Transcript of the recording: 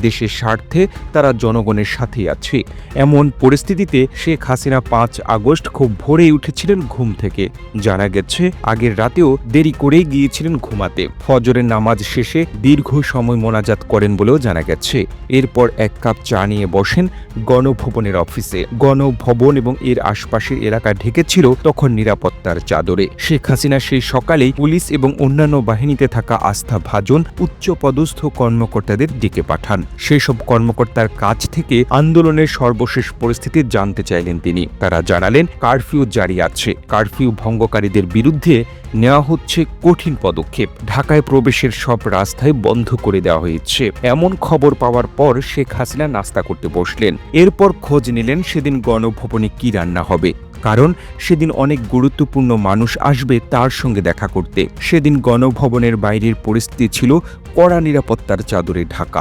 দেশের স্বার্থে তারা জনগণের সাথেই আছে। এমন পরিস্থিতিতে শেখ হাসিনা পাঁচ আগস্ট খুব ভোরেই উঠেছিলেন ঘুম থেকে। জানা গেছে, আগের রাতেও দেরি করেই গিয়েছিলেন ঘুমাতে। ফজরের নামাজ শেষে দীর্ঘ সময় মোনাজাত করেন বলেও জানা গেছে। এরপর এক কাপ চা নিয়ে বসেন গণভবনের অফিসে। গণভবন এবং এর আশপাশের এলাকা ঢেকেছিল তখন নিরাপত্তার চাদরে। শেখ হাসিনা সেই সকালেই পুলিশ এবং অন্যান্য বাহিনীতে থাকা আস্থা ভাজন উচ্চপদস্থ কর্মকর্তাদের ডেকে পাঠান। সেসব কর্মকর্তার কাছ থেকে আন্দোলনের সর্বশেষ পরিস্থিতি জানতে চাইলেন তিনি। তারা জানালেন, কারফিউ জারি আছে। কারফিউ ভঙ্গকারীদের বিরুদ্ধে নেওয়া হচ্ছে কঠিন পদক্ষেপ। ঢাকায় প্রবেশের সব রাস্তায় বন্ধ করে দেওয়া হয়েছে। এমন খবর পাওয়ার পর শেখ হাসিনা নাস্তা করতে বসলেন। এরপর খোঁজ নিলেন সেদিন গণভবনে কি রান্না হবে। কারণ সেদিন অনেক গুরুত্বপূর্ণ মানুষ আসবে তার সঙ্গে দেখা করতে। সেদিন গণভবনের বাইরের পরিস্থিতি ছিল কড়া নিরাপত্তার চাদরে ঢাকা।